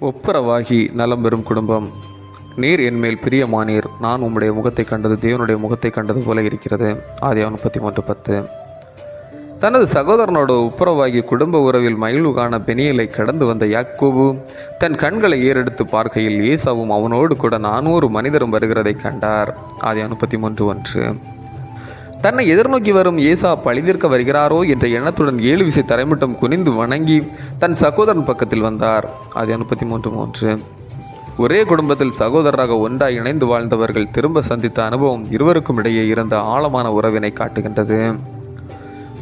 ஒப்புரவாகி நலம் பெறும் குடும்பம். நீர் என்மேல் பிரியமானீர். நான் உம்முடைய முகத்தை கண்டது தேவனுடைய முகத்தை கண்டது போல இருக்கிறது. ஆதியாவன் முப்பத்தி மூன்று பத்து. தனது சகோதரனோட ஒப்புரவாகி குடும்ப உறவில் மகிழ்வு காண பெனியலை கடந்து வந்த யாக்கோபு தன் கண்களை ஏறெடுத்து பார்க்கையில் ஏசாவும் அவனோடு கூட நானூறு மனிதரும் வருகிறதை கண்டார். ஆதியாவன் முப்பத்தி மூன்று ஒன்று. தன்னை எதிர்நோக்கி வரும் ஏசா பழிதீர்க்க வருகிறாரோ என்ற எண்ணத்துடன் ஏழு விசை தரைமட்டம் குனிந்து வணங்கி தன் சகோதரன் பக்கத்தில் வந்தார். அது முப்பத்தி மூன்று மூன்று. ஒரே குடும்பத்தில் சகோதரராக ஒன்றாய் இணைந்து வாழ்ந்தவர்கள் திரும்ப சந்தித்த அனுபவம் இருவருக்கும் இடையே இருந்த ஆழமான உறவினை காட்டுகின்றது.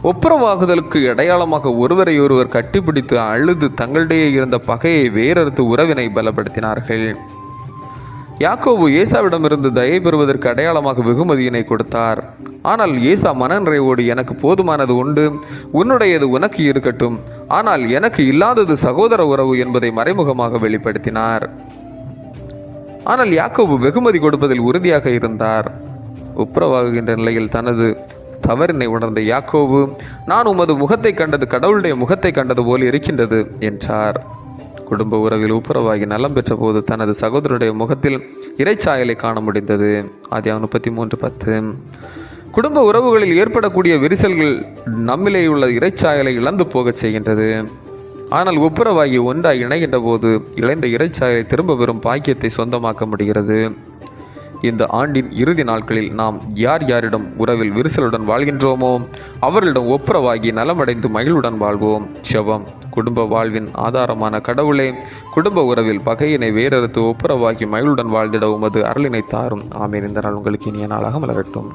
ஒப்புரவாகுதலுக்கு அடையாளமாக ஒருவரையொருவர் கட்டிப்பிடித்து அழுது தங்களிடையே இருந்த பகையை வேறறுத்து உறவினை பலப்படுத்தினார்கள். யாக்கோபு ஏசாவிடமிருந்து தயை பெறுவதற்கு அடையாளமாக வெகுமதியினை கொடுத்தார். ஆனால் ஏசா மனநிறைவோடு எனக்கு போதுமானது உண்டு. உன்னுடையது உனக்கு இருக்கட்டும். ஆனால் எனக்கு இல்லாதது சகோதர உறவு என்பதை மறைமுகமாக வெளிப்படுத்தினார். ஆனால் யாக்கோபு வெகுமதி கொடுப்பதில் உறுதியாக இருந்தார். ஒப்புரவாகுகின்ற நிலையில் தனது தவறினை உணர்ந்த யாக்கோபு நான் உமது முகத்தை கண்டது கடவுளுடைய முகத்தை கண்டது போல் இருக்கின்றது என்றார். குடும்ப உறவில் ஒப்புரவாகி நலம் பெற்ற போது தனது சகோதரருடைய முகத்தில் இறைச்சாயலை காண முடிந்தது. ஆதி முப்பத்தி மூன்று பத்து. குடும்ப உறவுகளில் ஏற்படக்கூடிய விரிசல்கள் நம்மிலே உள்ள இறைச்சாயலை இழந்து போகச் செய்கின்றது. ஆனால் ஒப்புரவாகி ஒன்றாய் இணைகின்ற போது இழந்த இறைச்சாயலை திரும்ப பெறும் பாக்கியத்தை சொந்தமாக்க முடிகிறது. இந்த ஆண்டின் இறுதி நாட்களில் நாம் யார் யாரிடம் உறவில் விரிசலுடன் வாழ்கின்றோமோ அவர்களிடம் ஒப்புரவாகி நலமடைந்து மகிழ்வுடன் வாழ்வோம். செவம் குடும்ப வாழ்வின் ஆதாரமான கடவுளே குடும்ப உறவில் பகையினை வேறறுத்து ஒப்புரவாகி மகிழ்வுடன் வாழ்ந்திட உமது அருளினை தாரும். ஆமீன். இந்த நாள் உங்களுக்கு இனிய நாளாக மலரட்டும்.